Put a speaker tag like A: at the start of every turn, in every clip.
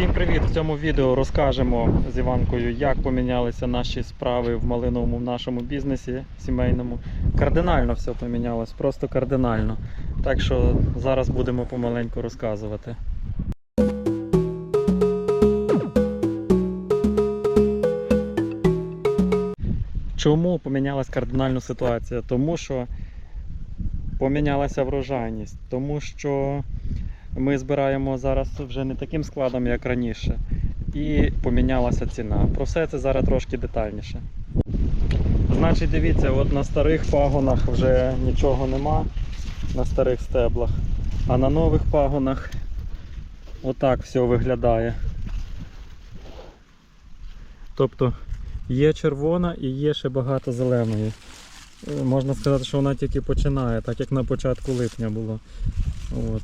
A: Всім привіт! В цьому відео розкажемо з Іванкою, як помінялися наші справи в малиновому в нашому бізнесі сімейному. Кардинально все помінялось, просто кардинально. Так що зараз будемо помаленьку розказувати. Чому помінялась кардинально ситуація? Тому що помінялася врожайність, тому що ми збираємо зараз вже не таким складом, як раніше, і помінялася ціна. Про все це зараз трошки детальніше. Значить, дивіться, от на старих пагонах вже нічого нема, на старих стеблах, а на нових пагонах отак все виглядає. Тобто є червона і є ще багато зеленої. Е, Можна сказати, що вона тільки починає, так як на початку липня було. От.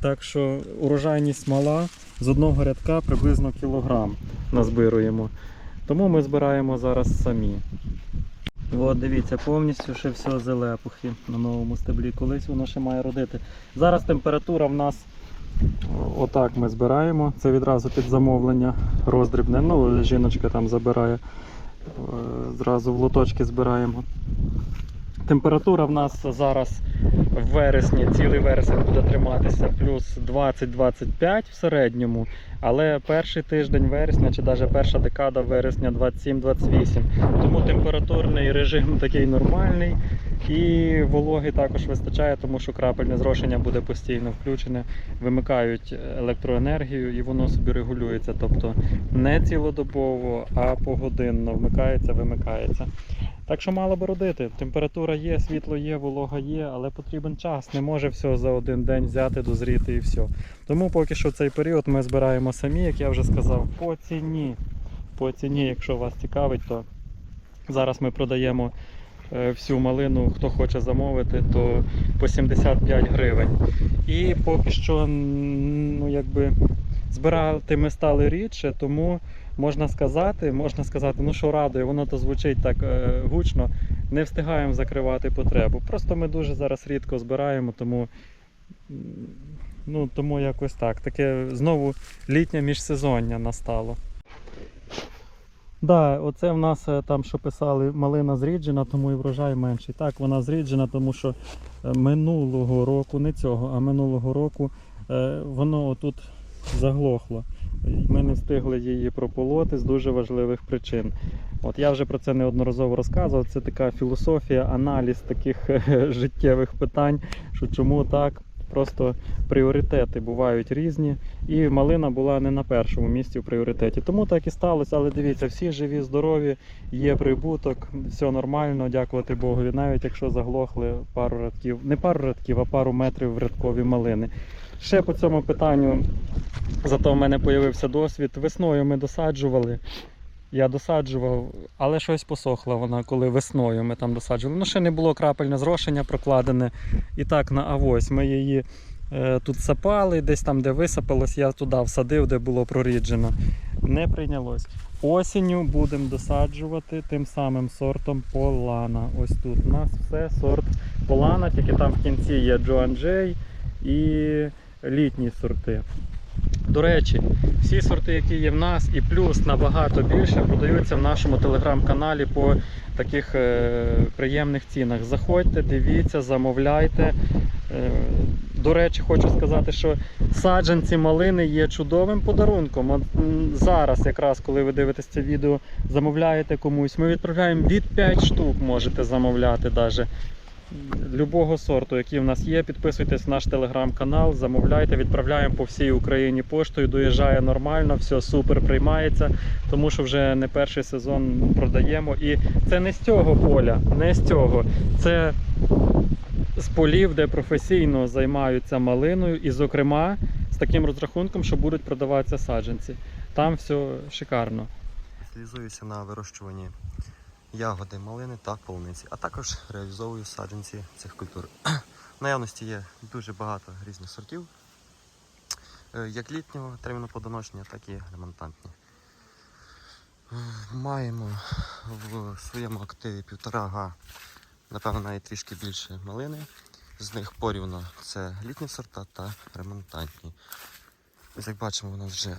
A: Так що урожайність мала, з одного рядка приблизно кілограм назбируємо. Тому ми збираємо зараз самі. От дивіться, повністю ще все зелепухи на новому стеблі. Колись воно ще має родити. Зараз температура в нас отак ми збираємо. Це відразу під замовлення роздрібне. Ну, жіночка там забирає. Е, Зразу в лоточки збираємо. Температура в нас зараз в вересні, цілий вересень буде триматися плюс 20-25 в середньому, але перший тиждень вересня чи навіть перша декада вересня 27-28. Тому температурний режим такий нормальний і вологи також вистачає, тому що крапельне зрошення буде постійно включене, вимикають електроенергію і воно собі регулюється. Тобто не цілодобово, а погодинно вмикається, вимикається. Так що мало би родити. Температура є, світло є, волога є, але потрібен час. Не може все за один день взяти, дозріти і все. Тому поки що цей період ми збираємо самі, як я вже сказав, по ціні. По ціні, якщо вас цікавить, то зараз ми продаємо е, всю малину, хто хоче замовити, то по 75 гривень. І поки що ну, якби, збирати ми стали рідше, тому можна сказати, можна сказати, ну що радує, воно то звучить так е, гучно, не встигаємо закривати потребу. Просто ми дуже зараз рідко збираємо, тому, ну, тому якось так. Таке знову літнє міжсезоння настало. Да, оце в нас е, там, що писали, малина зріджена, тому і врожай менший. Так, вона зріджена, тому що е, минулого року, не цього, а минулого року воно отут заглохло. Ми не встигли її прополоти з дуже важливих причин. От я вже про це неодноразово розказував. Це така філософія, аналіз таких життєвих питань, що чому так. Просто пріоритети бувають різні, і малина була не на першому місці в пріоритеті. Тому так і сталося. Але дивіться, всі живі, здорові, є прибуток, все нормально, дякувати Богові. Навіть якщо заглохли пару рядків, не пару рядків, а пару метрів в рядкові малини. Ще по цьому питанню, зато в мене з'явився досвід. Весною ми досаджували. Я досаджував, але щось посохла вона, коли весною ми там досаджували. Ну, ще не було крапельне зрошення прокладене. І так на авось ми її е, тут сапали, десь там, де висипалось, я туди всадив, де було проріджено. Не прийнялось. Осінню будемо досаджувати тим самим сортом Полана. Ось тут у нас все сорт Полана, тільки там в кінці є Джоан Джей і літні сорти. До речі, всі сорти, які є в нас, і плюс набагато більше, продаються в нашому телеграм-каналі по таких е, приємних цінах. Заходьте, дивіться, замовляйте. Е, до речі, хочу сказати, що саджанці малини є чудовим подарунком. От, зараз, якраз коли ви дивитесь це відео, замовляєте комусь. Ми відправляємо від 5 штук, можете замовляти навіть любого сорту, який в нас є. Підписуйтесь на наш телеграм-канал, замовляйте, відправляємо по всій Україні поштою. Доїжджає нормально, все супер приймається, тому що вже не перший сезон продаємо. І це не з цього поля, не з цього. Це з полів, де професійно займаються малиною, і, зокрема, з таким розрахунком, що будуть продаватися саджанці. Там все шикарно.
B: Спеціалізуюся на вирощуванні ягоди, малини та полуниці, а також реалізовую саджанці цих культур. В наявності є дуже багато різних сортів, е, як літнього терміну терміноплодоношення, так і ремонтантні. Маємо в своєму активі півтора га, напевно, навіть трішки більше малини. З них порівно це літні сорта та ремонтантні. Ось як бачимо, у нас вже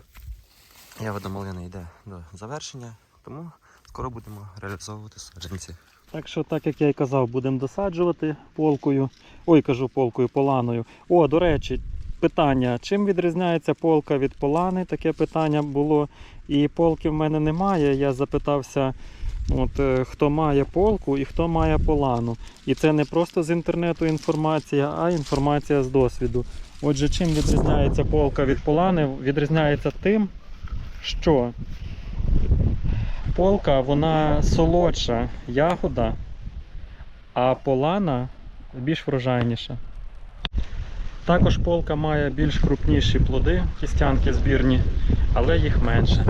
B: ягода малина йде до завершення, тому скоро будемо реалізовувати саджанці.
A: Так що, так як я і казав, будемо досаджувати полкою. Ой, кажу полкою, поланою. О, до речі, питання: чим відрізняється полка від полани? Таке питання було. І полки в мене немає. Я запитався, от, е, хто має полку і хто має полану. І це не просто з інтернету інформація, а інформація з досвіду. Отже, чим відрізняється полка від полани? Відрізняється тим, що полка вона солодша ягода, а полана більш врожайніша. Також полка має більш крупніші плоди, кістянки збірні, але їх менше.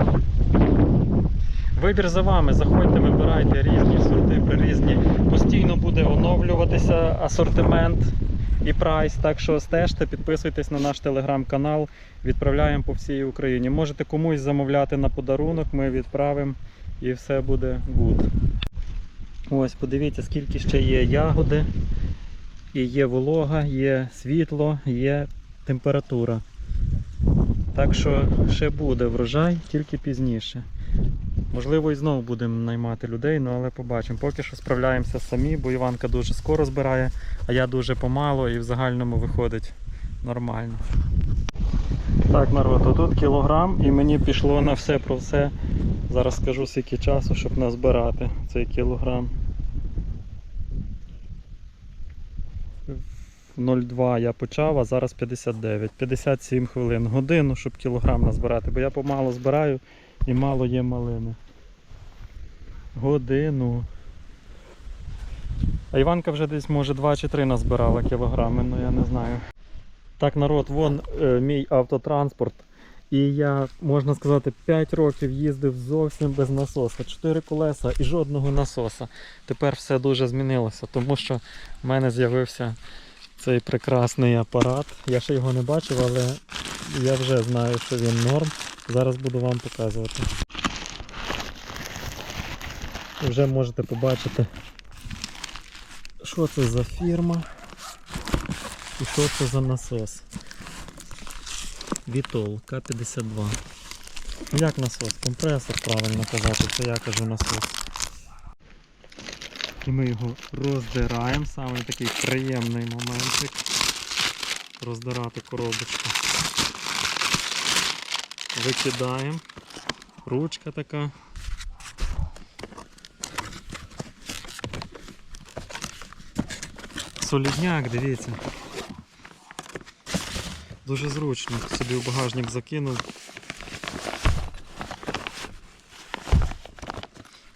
A: Вибір за вами. Заходьте, вибирайте різні сорти при різні. Постійно буде оновлюватися асортимент і прайс. Так що стежте, підписуйтесь на наш телеграм-канал. Відправляємо по всій Україні. Можете комусь замовляти на подарунок, ми відправимо і все буде good. Ось, подивіться, скільки ще є ягоди, і є волога, є світло, є температура. Так що ще буде врожай, тільки пізніше. Можливо, і знову будемо наймати людей, ну але побачимо. Поки що справляємося самі, бо Іванка дуже скоро збирає, а я дуже помало і в загальному виходить нормально. Так, народ, отут кілограм і мені пішло на все про все. Зараз скажу скільки часу, щоб назбирати цей кілограм. 0,2 я почав, а зараз 59. 57 хвилин. Годину, щоб кілограм назбирати, бо я помало збираю і мало є малини. Годину. А Іванка вже десь може 2 чи 3 назбирала кілограми, ну я не знаю. Так, народ, вон е, мій автотранспорт. І я, можна сказати, 5 років їздив зовсім без насоса. 4 колеса і жодного насоса. Тепер все дуже змінилося, тому що в мене з'явився цей прекрасний апарат. Я ще його не бачив, але я вже знаю, що він норм. Зараз буду вам показувати. Вже можете побачити, що це за фірма і що це за насос. Vitol К-52. Ну, Як насос? Компресор, правильно казати, це я кажу насос. І ми його роздираємо, саме такий приємний моментик. Роздирати коробочку. Викидаємо. Ручка така. Солідняк, дивіться. Дуже зручно. Собі в багажник закинув.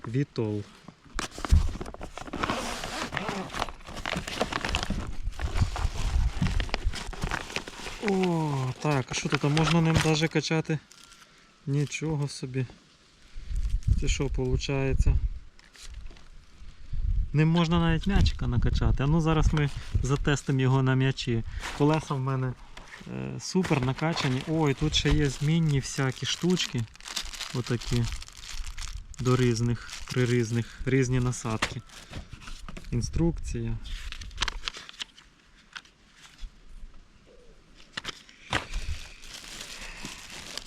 A: Вітол. О, так, а що тут? Можна ним навіть качати? Нічого собі. Це що виходить? Ним можна навіть м'ячика накачати. А ну зараз ми затестимо його на м'ячі. Колеса в мене супер накачані. Ой, тут ще є змінні всякі штучки. Отакі. До різних, при різних, різні насадки. Інструкція.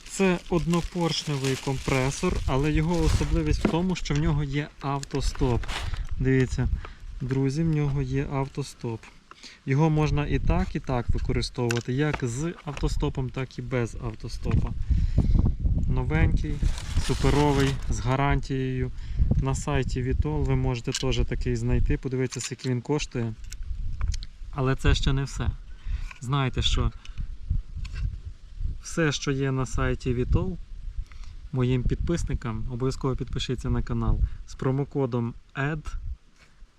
A: Це однопоршневий компресор, але його особливість в тому, що в нього є автостоп. Дивіться, друзі, в нього є автостоп. Його можна і так, і так використовувати, як з автостопом, так і без автостопа. Новенький, суперовий, з гарантією. На сайті Vitol ви можете теж такий знайти, подивитися, скільки він коштує. Але це ще не все. Знаєте, що все, що є на сайті Vitol, моїм підписникам, обов'язково підпишіться на канал з промокодом ED,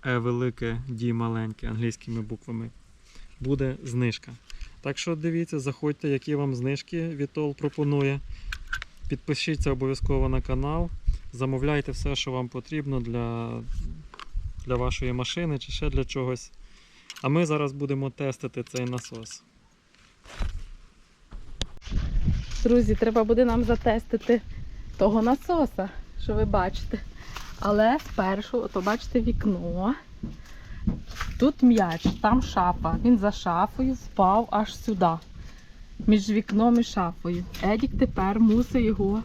A: E велике, D маленьке, англійськими буквами, буде знижка. Так що дивіться, заходьте, які вам знижки Vitol пропонує. Підпишіться обов'язково на канал, замовляйте все, що вам потрібно для, для вашої машини чи ще для чогось. А ми зараз будемо тестити цей насос.
C: Друзі, треба буде нам затестити того насоса, що ви бачите. Але спершу, ото бачите вікно. Тут м'яч, там шафа. Він за шафою впав аж сюди. між вікном і шафою. Едік тепер мусить його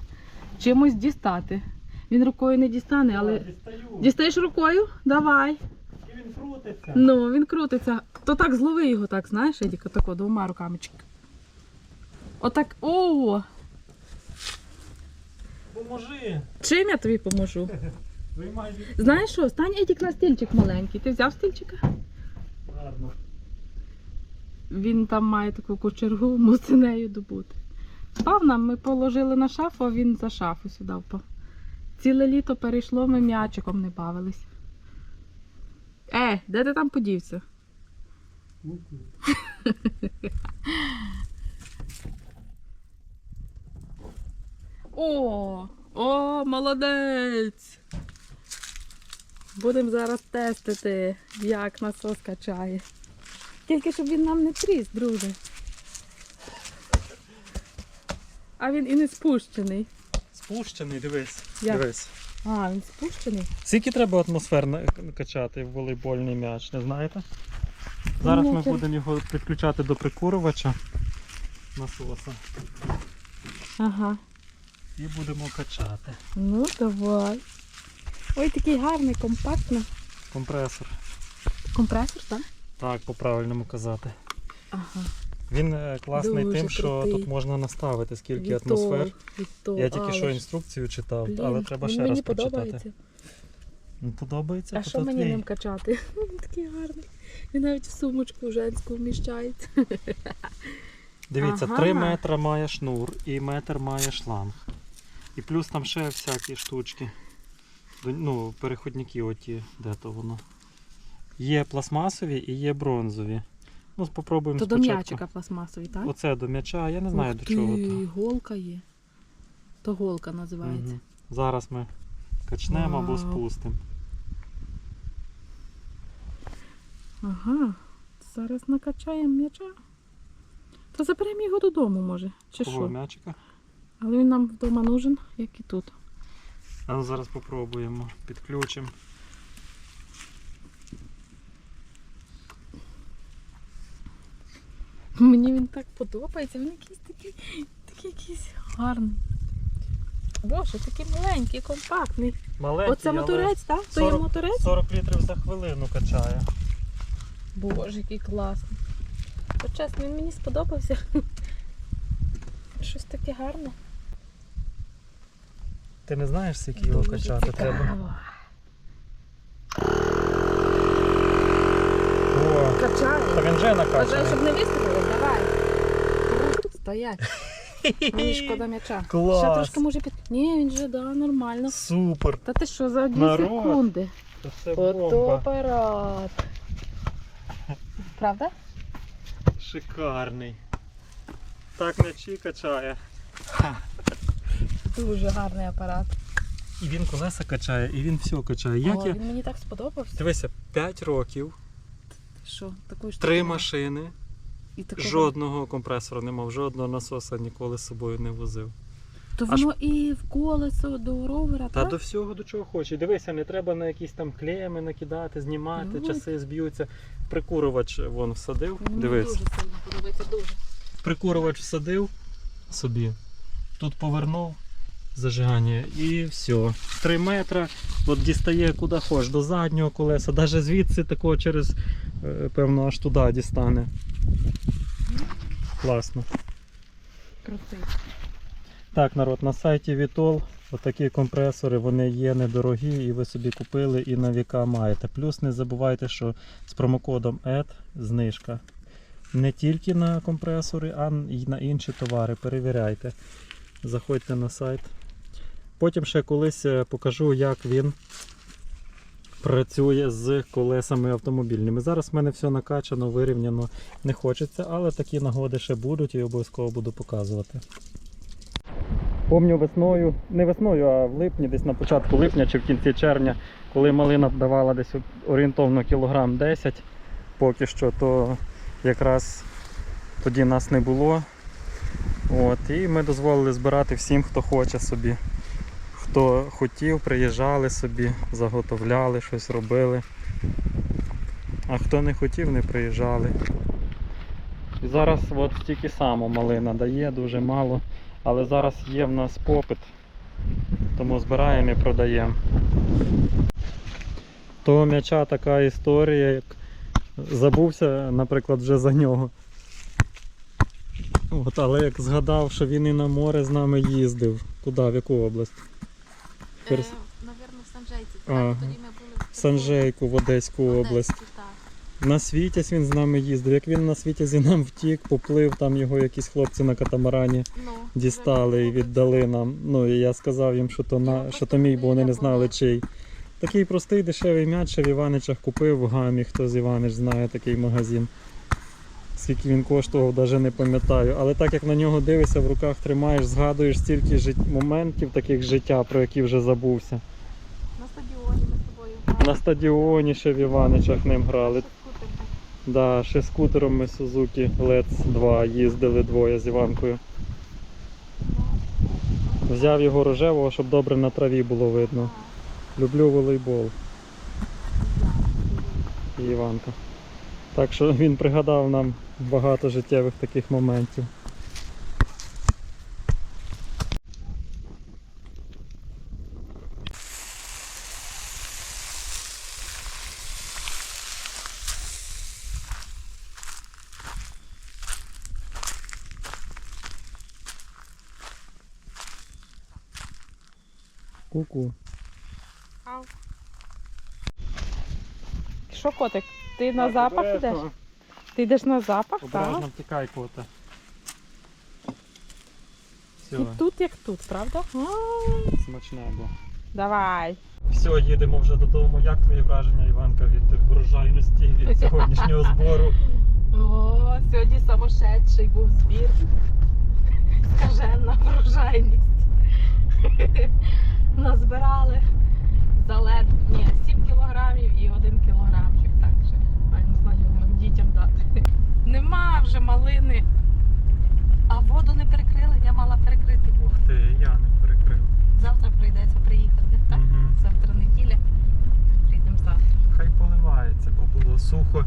C: чимось дістати. Він рукою не дістане, але.
A: Дістаю.
C: Дістаєш рукою? Давай.
A: І він крутиться.
C: Ну, він крутиться. То так злови його, так, знаєш, Едік, отако, двома руками. Отак. О!
A: Поможи.
C: Чим я тобі поможу?
A: Від-
C: Знаєш що? Стань Едік на стільчик маленький. Ти взяв стільчика?
A: Ладно.
C: Він там має таку кочергу, мусить нею добути. Впав нам, ми положили на шафу, а він за шафу сюди впав. Ціле літо перейшло, ми м'ячиком не бавились. Е, де ти там подівся? О, о, молодець! Будемо зараз тестити, як насос качає. Тільки щоб він нам не тріс, друже. А він і не спущений.
A: Спущений, дивись.
C: Як?
A: Дивись.
C: А, він спущений.
A: Скільки треба атмосфер на- качати в волейбольний м'яч, не знаєте? Зараз ми
C: Ніяке.
A: будемо його підключати до прикурювача насоса
C: Ага.
A: і будемо качати.
C: Ну, давай. Ой, такий гарний, компактний.
A: Компресор.
C: Компресор, так?
A: Так, по-правильному казати.
C: Ага.
A: Він е, класний
C: Дуже
A: тим, що
C: крутий.
A: тут можна наставити скільки
C: Відтол,
A: атмосфер.
C: відтол,
A: Я тільки що
C: але ж,
A: інструкцію читав,
C: блін,
A: але треба ще
C: мені
A: раз
C: подобається.
A: Ну, подобається,
C: А що мені
A: твій.
C: ним качати? Він такий гарний. Він навіть в сумочку женську вміщається.
A: Дивіться,
C: Ага.
A: 3 метри має шнур і метр має шланг. І плюс там ще всякі штучки. Ну, переходники оті, де то воно. Є пластмасові і є бронзові. Ну, спробуємо
C: То до
A: спочатку.
C: м'ячика пластмасовий, так?
A: Оце до м'яча, я не знаю
C: Ух
A: до
C: ти,
A: чого то.
C: голка є. То голка називається.
A: Мгм. Зараз ми качнемо або
C: Вау.
A: спустимо.
C: Ага. Зараз накачаємо м'яча. То заберемо його додому, може. Чи
A: Кого
C: що?
A: м'ячика.
C: Але він нам вдома нужен, як і тут.
A: А ну зараз попробуємо. Підключимо.
C: Мені він так подобається, він якийсь такий, такий якийсь гарний. Боже, такий маленький, компактний.
A: Маленький,
C: Оце моторець, так? То є
A: 40
C: моторець?
A: 40 літрів за хвилину качає.
C: Боже, який класний. Чесно, він мені сподобався. Щось таке гарне.
A: Ти не знаєш, скільки його качати треба? О,
C: Качає.
A: та він вже
C: Бажаю,
A: накачаний.
C: щоб не вистрілили, давай. Стоять. Мені шкода м'яча.
A: Клас.
C: Ще трошки може під. Ні, він же, да, нормально.
A: Супер.
C: Та ти що, за одні
A: Народ.
C: секунди?
A: Це все бомба.
C: апарат. Правда?
A: Шикарний. Так м'ячі качає.
C: Дуже гарний апарат.
A: І він колеса качає, і він все качає. Як
C: О,
A: я...
C: Він мені так сподобався.
A: Дивися, 5 років,
C: Що, такої штуки
A: 3 машини,
C: І такого-
A: жодного компресора не мав, жодного насоса ніколи з собою не возив.
C: То
A: Аж-
C: воно і в колесо до ровера,
A: Та
C: так?
A: до всього до чого хоче. Дивися, не треба на якісь там клеями накидати, знімати,
C: Ну.
A: часи зб'ються. Прикурювач вон всадив.
C: Мені
A: Дивись.
C: дуже сильно подобається, дуже.
A: Прикурювач всадив собі. Тут повернув зажигання і все. Три метри. От дістає куди хочеш, до заднього колеса, навіть звідси такого через, е, певно, аж туди дістане. Класно.
C: Крутий.
A: Так, народ, на сайті Vitol отакі компресори, вони є недорогі і ви собі купили і на віка маєте. Плюс не забувайте, що з промокодом ED знижка. Не тільки на компресори, а й на інші товари. Перевіряйте. Заходьте на сайт. Потім ще колись е, покажу, як він працює з колесами автомобільними. Зараз в мене все накачано, вирівняно не хочеться, але такі нагоди ще будуть і обов'язково буду показувати. Помню весною, не весною, а в липні, десь на початку липня чи в кінці червня, коли малина давала десь орієнтовно кілограм 10 поки що, то якраз тоді нас не було. От, і ми дозволили збирати всім, хто хоче собі. Хто хотів, приїжджали собі, заготовляли, щось робили. А хто не хотів, не приїжджали. І зараз от тільки само малина дає, дуже мало. Але зараз є в нас попит, тому збираємо і продаємо. Того м'яча така історія, як забувся, наприклад, вже за нього. От, але як згадав, що він і на море з нами їздив. Куди, в яку область?
D: Е,
A: Перс-
D: Навірно, в Санжейці.
A: Ага.
D: Тоді ми були в
A: Санжейку в Одеську
D: Одесі,
A: область.
D: так.
A: На Світязь він з нами їздив. Як він на Світязі нам втік, поплив, там його якісь хлопці на катамарані
D: Ну,
A: дістали і
D: вже
A: віддали нам. Ну і я сказав їм, що то на що то мій, бо вони не знали чий. Такий простий дешевий м'яч, в Іваничах купив в гамі, хто з Іванич знає такий магазин. Скільки він коштував, навіть не пам'ятаю. Але так як на нього дивишся, в руках тримаєш, згадуєш стільки жит... моментів таких життя, про які вже забувся.
D: На стадіоні ми з тобою грали.
A: На стадіоні ще в Іваничах ним грали. Да, ще скутером ми Suzuki Let's 2 їздили двоє з Іванкою. Взяв його рожевого, щоб добре на траві було видно. Люблю волейбол і Іванка. Так що він пригадав нам багато життєвих таких моментів. Ку-ку.
C: Що, котик? Ти на запах йдеш? Ти йдеш на запах, так?
A: Обережно втікай, кота. Все,
C: І тут як тут, правда? А,
A: смачне було.
C: Давай.
A: Все, їдемо вже додому. Як твої враження, Іванка, від врожайності, від сьогоднішнього збору?
C: О, сьогодні самошедший був збір. Скажена врожайність. Назбирали за лед, ні, 7 кілограмів і 1 кілограмчик. Так що маємо знайомим дітям дати. Нема вже малини. А воду не перекрили, я мала перекрити воду.
A: Ти, я не перекрив.
C: Завтра прийдеться приїхати. Так?
A: Угу.
C: Завтра неділя. Прийдемо завтра.
A: Хай поливається, бо було сухо.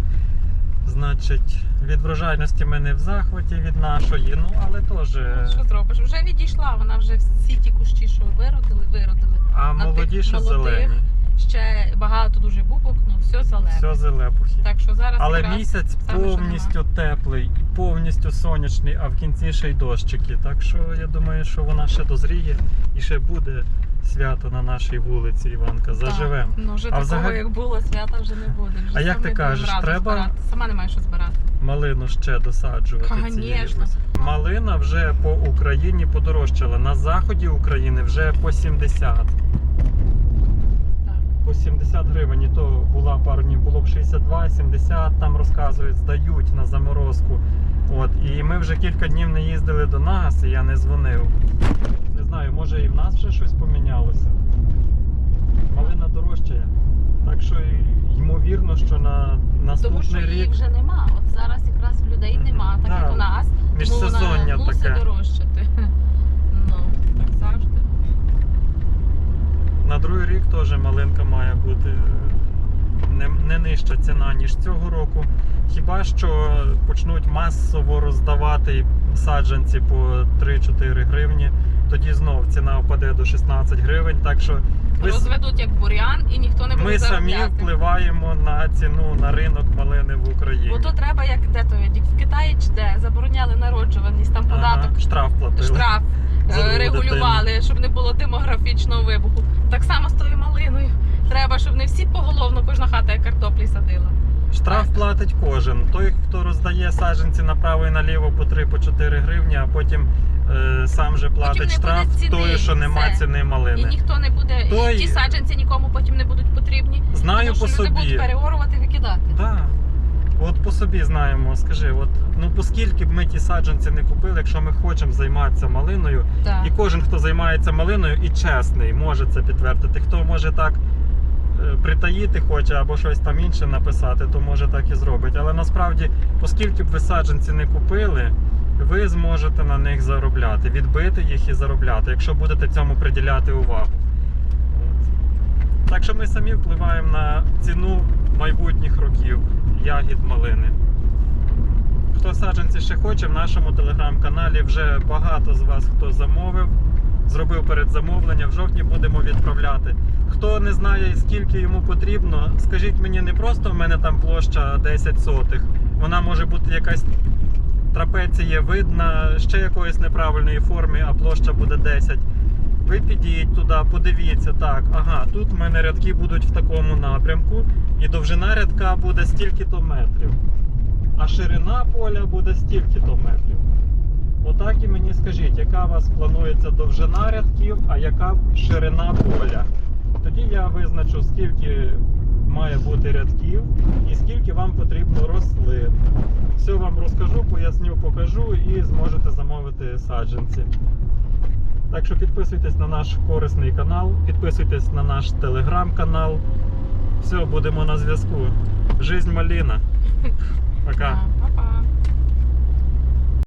A: Значить, від врожайності ми не в захваті від нашої, ну але теж.
C: Ну, Що зробиш? Вже відійшла, вона вже всі ті кущі, що виродили, виродили.
A: А
C: на тих
A: молоді ще
C: молодих
A: зелені.
C: Ще багато дуже бубок, ну все зелене.
A: Все зелепухи.
C: Так що зараз
A: Але
C: якраз
A: місяць
C: саме, що
A: повністю теплий і повністю сонячний, а в кінці ще й дощики. Так що я думаю, що вона ще дозріє і ще буде свято на нашій вулиці, Іванка. Заживемо.
C: Ну вже
A: А
C: такого,
A: взагалі-
C: як було, свята вже не буде. Вже
A: А як ти кажеш, треба-
C: збирати. Сама немає що збирати.
A: Малину ще досаджувати.
C: Конечно.
A: Малина вже по Україні подорожчала. На заході України вже по 70.
C: Так.
A: По 70 гривень, і то була пару днів, було б 62, 70, там розказують, здають на заморозку. От, і ми вже кілька днів не їздили до нас, і я не дзвонив. Знаю, може і в нас вже щось помінялося. Малина дорожчає. Так що ймовірно, що на
C: Тому
A: наступний
C: що її
A: рік
C: вже нема. От зараз якраз в людей нема, так
A: Так.
C: як у нас.
A: міжсезоння
C: тому вона мусить
A: таке.
C: дорожчати. Ну, так завжди.
A: На другий рік теж малинка має бути не, не нижча ціна, ніж цього року. Хіба що почнуть масово роздавати саджанці по 3-4 гривні, тоді знов ціна впаде до 16 гривень. Так що ви,
C: Розведуть як бур'ян і ніхто не буде
A: ми самі
C: заробляти.
A: впливаємо на ціну на ринок малини в Україні.
C: Бо то треба, як де то як в Китаї чи де забороняли народжуваність, там податок,
A: Ага, штраф платили.
C: штраф
A: За
C: е, регулювали, щоб не було демографічного вибуху. Так само з тою малиною. Треба, щоб не всі поголовно кожна хата як картоплі садила.
A: Штраф платить кожен. Той, хто роздає саджанці направо і наліво по 3-4 гривні, а потім е, сам же платить
C: не
A: штраф
C: ціни,
A: той, що нема
C: все.
A: ціни
C: І ніхто не буде,
A: Той-
C: і ті саджанці нікому потім не будуть потрібні.
A: Знаю
C: тому
A: по
C: що люди будуть переорувати викидати.
A: Да. От по собі знаємо, скажи, от ну оскільки б ми ті саджанці не купили, якщо ми хочемо займатися малиною,
C: Так.
A: і кожен, хто займається малиною і чесний, може це підтвердити. Хто може так притаїти хоче або щось там інше написати, то може так і зробить. Але насправді, оскільки б ви саджанці не купили, ви зможете на них заробляти, відбити їх і заробляти, якщо будете цьому приділяти увагу. Так що ми самі впливаємо на ціну майбутніх років ягід малини. хто саджанці ще хоче, в нашому телеграм-каналі вже багато з вас хто замовив, зробив передзамовлення. В жовтні будемо відправляти. Хто не знає, скільки йому потрібно, скажіть мені, не просто в мене там площа 10 сотих. Вона може бути якась трапеція видна, ще якоїсь неправильної форми, а площа буде 10. Ви підійдіть туди, подивіться, так, ага, тут в мене рядки будуть в такому напрямку, і довжина рядка буде стільки-то метрів, а ширина поля буде стільки-то метрів. Отак і мені скажіть, яка у вас планується довжина рядків, а яка ширина поля. Тоді я визначу, скільки має бути рядків і скільки вам потрібно рослин. Все вам розкажу, поясню, покажу і зможете замовити саджанці. Так що підписуйтесь на наш корисний канал, підписуйтесь на наш телеграм-канал. Все, будемо на зв'язку. Жизнь маліна. Пока.
C: Так.